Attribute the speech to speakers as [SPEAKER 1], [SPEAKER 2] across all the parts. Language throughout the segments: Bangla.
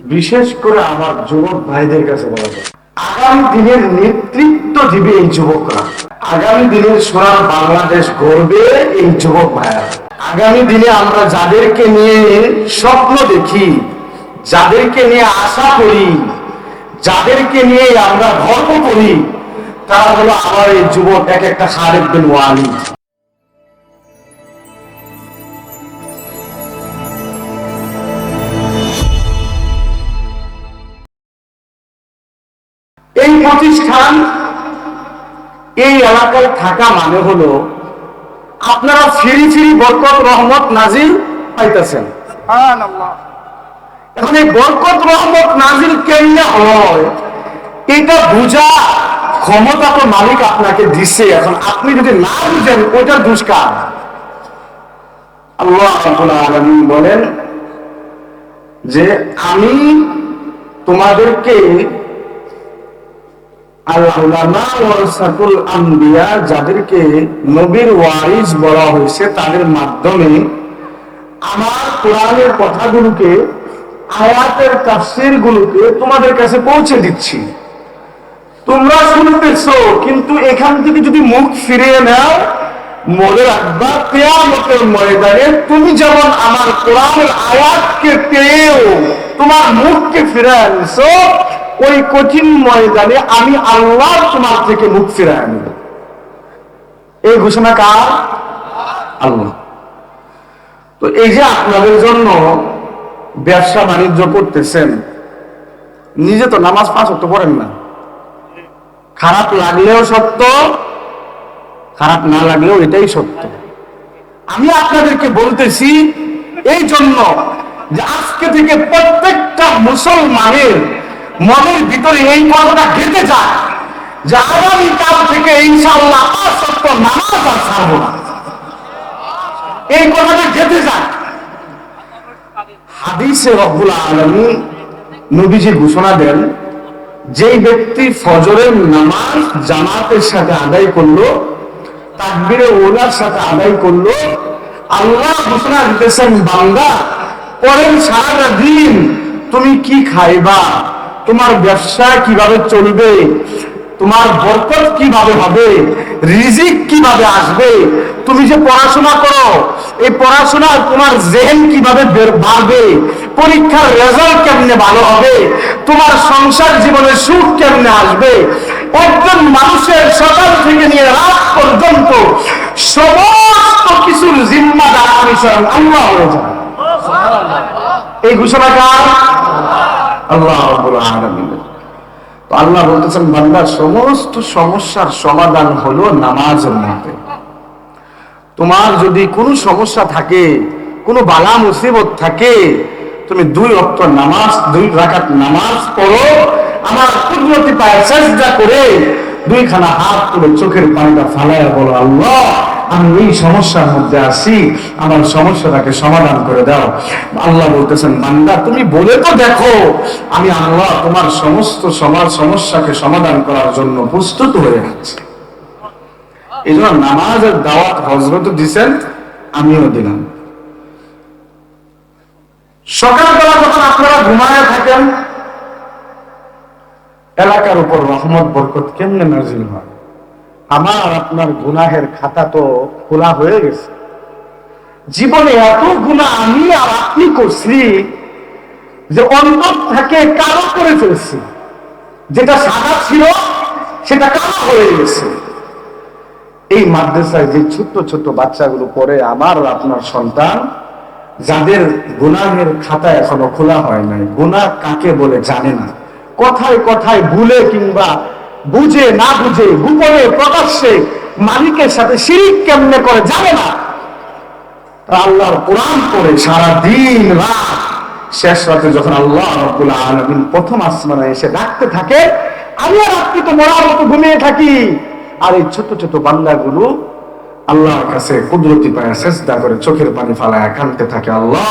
[SPEAKER 1] বিশেষ করে আমার যুবক ভাইদের কাছে বলা যায়। আগামী দিনের নেতৃত্ব দিবে এই যুবকরা। আগামী দিনের সোনার বাংলাদেশ গড়বে এই যুবক ভাইয়া আগামী দিনে আমরা যাদেরকে নিয়ে স্বপ্ন দেখি, যাদেরকে নিয়ে আশা করি, যাদেরকে নিয়ে আমরা গর্ব করি, তারা হলো আমার এই যুবক এক একটা খালেদ বিন ওয়ালিদ। প্রতিষ্ঠান এই এলাকায় থাকা মানে হলো আপনারা ফিরি ফিরি বরকত রহমত নাজিল পাইতেছেন। এখন এই বরকত রহমত নাজিল কেমনে হয়? এটা বুঝা ক্ষমতা তো মালিক আপনাকে দিছে এখন। আপনি যদি না বুঝেন ওইটা দুষ্কার আল্লাহ বলেন যে আমি তোমাদেরকে আম্বিয়া যাদেরকে নবীর ওয়ারিস বলা হয়েছে, তাদের মাধ্যমে আমার কোরআনের কথাগুলোকে, আয়াতের তাফসীর গুলোকে তোমাদের কাছে পৌঁছে দিচ্ছি। তোমরা শুনতেছো, কিন্তু এখান থেকে যদি মুখ ফিরিয়ে নাও, মনে রাখবা, কেয়ামতের ময়দানে তুমি যেমন আমার কোরআনের আয়াতকে পেয়েও তোমার মুখকে ফিরে আনছো ওই কঠিন ময়দানে আমি আল্লাহ তোমার থেকে মুখ ফিরে আনব। এই ঘোষণা কার? আল্লাহ। তো এই যে আপনাদের জন্য ব্যবসা বাণিজ্য করতেছেন, নিজে তো নামাজ পাঁচ তো পড়েন না। খারাপ লাগলেও সত্য, খারাপ না লাগলেও এটাই সত্য। আমি আপনাদেরকে বলতেছি এই জন্য যে আজকে থেকে প্রত্যেকটা মুসলমানের মনের ভিতরে এই কথাটা গেঁথে যায় যে আগামীকাল থেকে ইনশাল্লাহ আর সত্য নামাজ আর ছাড়বো না। এই কথাটা গেঁথে যায়। হাদিসে রব্বুল আলমী নবীজি ঘোষণা দেন, যেই ব্যক্তি ফজরের নামাজ জামাতের সাথে আদায় করল তাকবিরে ওলার সাথে আদায় করল, আল্লাহ ঘোষণা দিতেছেন বাংলা পরের সারাটা দিন তুমি কি খাইবা? তোমার ব্যবসা কীভাবে চলবে? তোমার বরকত কীভাবে হবে? রিজিক কীভাবে আসবে? তুমি যে পড়াশোনা করো, এই পড়াশোনা তোমার জেহেন কীভাবে বাড়বে? পরীক্ষার রেজাল্ট কেমনে ভালো হবে? তোমার সংসার জীবনে সুখ কেমনে আসবে? একজন মানুষের সকাল থেকে নিয়ে রাত পর্যন্ত সমস্ত কিছুর জিম্মাদার আমি স্বয়ং আল্লাহ হয়ে যান এই ঘোষণা কার? আল্লাহ বলতেছেন, বান্দা, সমস্ত সমস্যার সমাধান হলো নামাজের মধ্যে। তোমার যদি কোনো সমস্যা থাকে, কোনো বালা মুসিবত থাকে, তুমি দুই অক্ট নামাজ, দুই রাকাত নামাজ পড়ো, আমার কুদরতি পায়ে চেষ্টা করে দুইখানা হাত তুলে চোখের পানিটা ফালাইয়া বলো, আল্লাহ। আমি এই সমস্যার মধ্যে আছি, আমার সমস্যাটাকে সমাধান করে দাও। আল্লাহ বলতেছেন, বান্দা, তুমি বলে তো দেখো, আমি আল্লাহ তোমার সমস্ত সমাজ সমস্যাকে সমাধান করার জন্য প্রস্তুত হয়ে আছি। এই জন্য নামাজের দাওয়াত হজরত দিছেন, আমিও দিলাম। সকালবেলা যখন আপনারা ঘুমায় থাকেন, এলাকার উপর রহমত, বরকত কেমনে নাজিল হয়? আমার আপনার গুনাহের খাতা তো খোলা হয়ে গেছে। জীবনে এত গুণা আমি আর আপনি করছি যে অন্তর থেকে কালো করে ফেলছি। যেটা সাদা ছিল, সেটা কালো হয়ে গেছে। এই মাদ্রাসায় যে ছোট্ট ছোট্ট বাচ্চাগুলো পড়ে, আমার আপনার সন্তান, যাদের গুনাহের খাতা এখনও খোলা হয় নাই। গুনাহ কাকে বলে জানে না। কথায় কথায় ভুলে কিংবা বুঝে না বুঝে, গোপনে, প্রকাশ্যে, মালিকের সাথে শিরিক কেমনে করে জানে না? আল্লাহর কোরআন পড়ে সারা দিন রাত, শেষ রাতে যখন আল্লাহ প্রথম আসমানে এসে ডাকতে থাকে, আমি আর আপনি তো মরার মতো ঘুমিয়ে থাকি। আর এই ছোট ছোট বান্দাগুলো আল্লাহর কাছে কুদরতি পায়ে চেষ্টা করে চোখের পানি ফালায় কানতে থাকে, আল্লাহ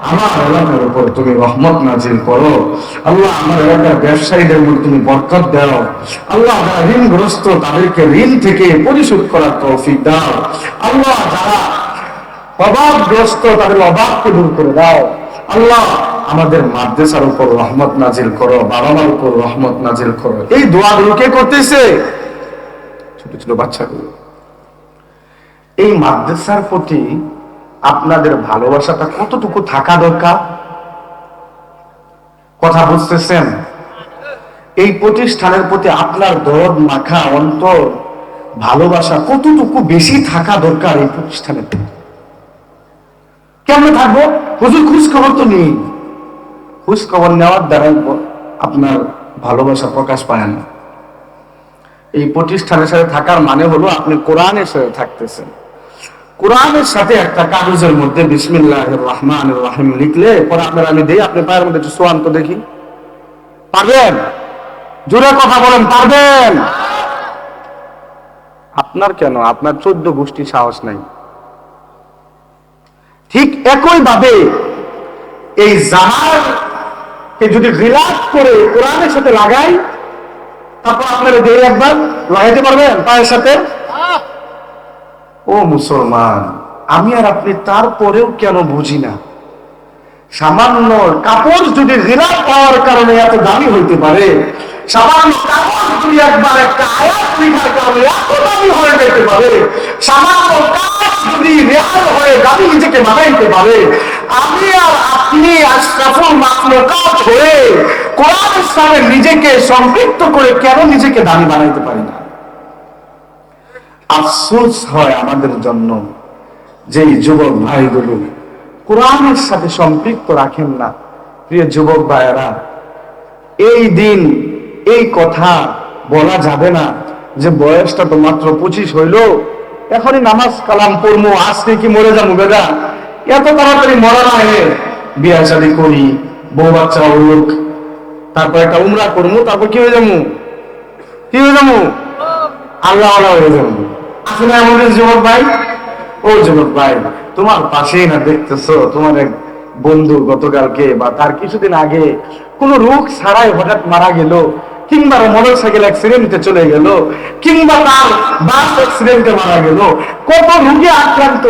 [SPEAKER 1] আমার এলাকার উপর তুমি রহমত নাজিল করো। আল্লাহ, আমার এলাকার ব্যবসায়ীদের মধ্যে তুমি বরকত দাও। আল্লাহ, যারা ঋণগ্রস্ত, তাদেরকে ঋণ থেকে পরিশোধ করার তৌফিক দাও। আল্লাহ, যারা অভাবগ্রস্ত, তাদের অভাবকে দূর করে দাও। আল্লাহ, আমাদের মাদ্রাসার উপর রহমত নাজিল করো বাবা মার উপর রহমত নাজিল করো। এই দোয়াগুলো কে করতেছে? ছোট ছোট বাচ্চাগুলো। এই মাদ্রাসার প্রতি আপনাদের ভালোবাসাটা কতটুকু থাকা দরকার? কথা বুঝতেছেন? এই প্রতিষ্ঠানের প্রতি আপনার দরদ, মাখা, অন্তর, ভালোবাসা কতটুকু বেশি থাকা দরকার এই প্রতিষ্ঠানের কেমন থাকব? হুজুর খোঁজ খবর তো নেই। খোঁজ খবর নেওয়ার দ্বারা আপনার ভালোবাসা প্রকাশ পায় না। এই প্রতিষ্ঠানের সাথে থাকার মানে হলো আপনি কোরআনের সাথে থাকতেছেন। কোরআনের সাথে একটা কাগজের মধ্যে বিসমিল্লাহ রহমান রাহিম লিখলে, পরে আপনার আমি দিই আপনি পায়ের মধ্যে একটু সোয়ান তো দেখি। পারবেন? জোরে কথা বলেন, পারবেন? আপনার কেন? আপনার চোদ্দ গোষ্ঠী সাহস নাই। ঠিক একই ভাবে এই জাহার কে যদি রিলাপ করে কোরআনের সাথে লাগাই, তারপর আপনারা দিয়ে একবার, লাগাইতে পারবেন পায়ের সাথে? ও মুসলমান, আমি আর আপনি তারপরেও কেন বুঝি না? সামান্য কাপড় যদি রিলাপ পাওয়ার কারণে এত দামি হইতে পারে কাপড় এত দামি হয়ে পারে, সামান্য যদি হয়ে নিজেকে পারে আর আপনি কোরআনের সামনে নিজেকে সম্পৃক্ত করে কেন নিজেকে দামি বানাইতে পারি না? আফসোস হয় আমাদের জন্য যে যুবক ভাইগুলো কোরআনের সাথে সম্পৃক্ত রাখেন না। প্রিয় যুবক ভাইয়েরা, এই দিন এই কথা বলা যাবে না যে বয়সটা তো মাত্র পঁচিশ হইল, এখনই নামাজ কালাম পড়ব, আজকে কি মরে যাব বেদা এত তাড়াতাড়ি মরা না হে বিয়া শাদি করি, বউ বাচ্চা হোক, তারপর একটা উমরা করব, তারপর কি হয়ে যাব? কি হয়ে যাব? আল্লাহ আল্লাহ হয়ে যাব। আসলে আমাদের যুবক ভাই, ও যুবক ভাই, তোমার পাশেই না দেখতেছো, তোমার এক বন্ধু গতকালকে বা তার কিছুদিন আগে কোন রোগ ছাড়াই হঠাৎ মারা গেল, কিংবা মোটর সাইকেল অ্যাক্সিডেন্টে চলে গেল, কিংবা তার বাস অ্যাক্সিডেন্টে মারা গেল। কত রোগে আক্রান্ত।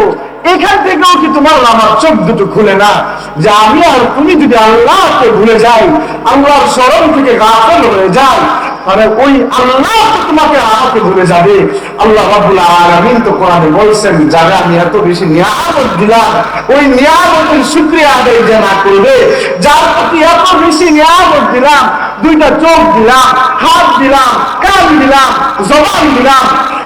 [SPEAKER 1] এখান থেকেও কি তোমার আমার চোখ দুটো খুলে না? যে আমি আর তুমি যদি আল্লাহকে ভুলে যাই, আল্লাহর স্মরণ থেকে গাফল হয়ে যাই তাহলে ওই আল্লাহ তোমাকে আমাকে ভুলে যাবে। আল্লাহ রাব্বুল আলামিন তো কোরআনে বলছেন যারা আমি এত বেশি নিয়ামত দিলাম ওই নিয়ামতের শুক্রিয়া আদায় যে না করবে, যার প্রতি এত বেশি নিয়ামত দিলাম, দুইটা চোখ দিলাম, হাত দিলাম, কান দিলাম, জবান দিলাম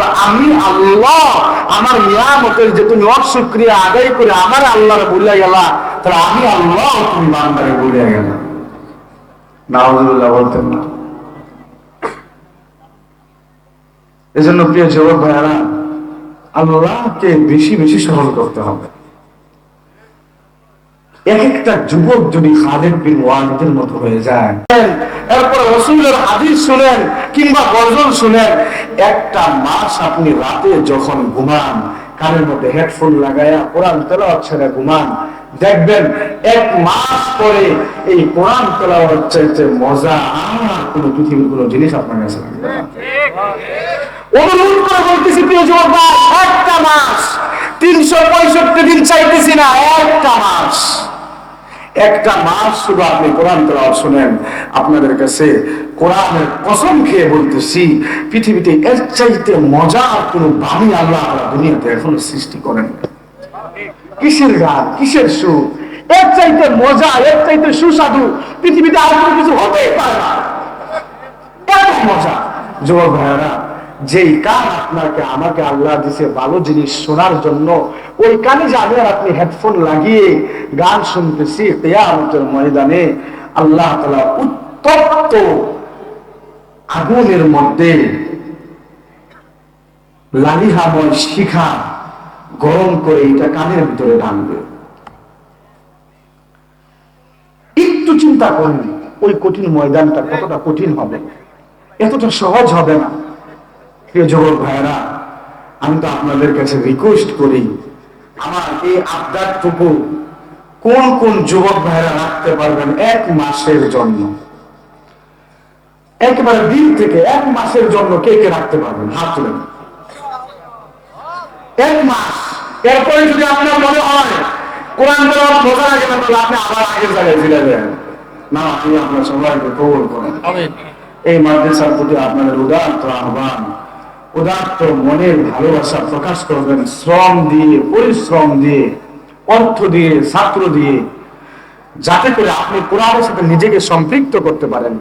[SPEAKER 1] আমি আল্লাহ, আমার নিয়ামতের যে তুমি অসুক্রিয়া আদায় করে আমার আল্লাহরে গেলা, তাহলে আমি আল্লাহ তুমি বান্দারে গেলাম এজন্য প্রিয় যুবক ভাইয়ারা, আল্লাহকে বেশি বেশি স্মরণ করতে হবে। এক একটা যুবক যদি খালেদ বিন ওয়ালিদের মতো হয়ে যায় এরপরে রসুলের হাদিস শুনেন কিংবা গজল শুনেন, একটা মাস আপনি রাতে যখন ঘুমান, কানের মধ্যে হেডফোন লাগায়া কোরআন তেলাওয়াত ছেড়ে ঘুমান, দেখবেন এক মাস পরে এই কোরআন তেলাওয়াত চাইতে মজা আর কোনো পৃথিবীর কোনো জিনিস আপনার কাছে লাগবে অনুরোধ করে বলতেছি, প্রিয় যুবক একটা মাস, তিনশো পঁয়ষট্টি দিন চাইতেছি না, একটা মাস। একটা মাস শুধু আপনি কোরআন তেলাওয়াত শুনেন। আপনাদের কাছে কোরআনের কসম খেয়ে বলতেছি, পৃথিবীতে এর চাইতে মজার কোনো বাণী আল্লাহ তাআলা দুনিয়াতে এখনও সৃষ্টি করেন কিসের গান? কিসের সুখ এর চাইতে মজা, এর চাইতে সুস্বাদু পৃথিবীতে আর কোনো কিছু হতেই পারে না। মজা? যুবক ভাইয়ারা যেই কান আপনাকে, আমাকে আল্লাহ দিছে ভালো জিনিস শোনার জন্য, ওই কানে যে আমি আর আপনি হেডফোন লাগিয়ে গান শুনতেছি কেয়ামতের ময়দানে, আল্লাহ তালা উত্তপ্ত আগুনের মধ্যে লালিহাময় শিখা গরম করে এটা কানের ভিতরে টানবে একটু চিন্তা করুন, ওই কঠিন ময়দানটা কতটা কঠিন হবে? এতটা সহজ হবে না। প্রিয় যুবক ভাইয়েরা আমি তো আপনাদের কাছে রিকোয়েস্ট করি আমার এই আবদারটুকু কোন কোন যুবক ভাইয়েরা রাখতে পারবেন এক মাসের জন্য? একবারে দিন থেকে এক মাসের জন্য কে কে রাখতে পারবেন? হাত তুলেন এক মাস। এরপরে যদি আপনার মনে হয় কোরআন তেলাওয়াত মজা লাগে না তাহলে আপনি আবার আগের জায়গায় ফিরে যান। না আপনি আপনার সবাইকে কবুল করেন। এই মাদ্রাসার প্রতি আপনাদের উদাত্ত আহ্বান। উদাত্ত মনের ভালোবাসা প্রকাশ করবেন। শ্রম দিয়ে, পরিশ্রম দিয়ে, অর্থ দিয়ে, ছাত্র দিয়ে, যাতে করে আপনি কোরআনের সাথে নিজেকে সম্পৃক্ত করতে পারেন।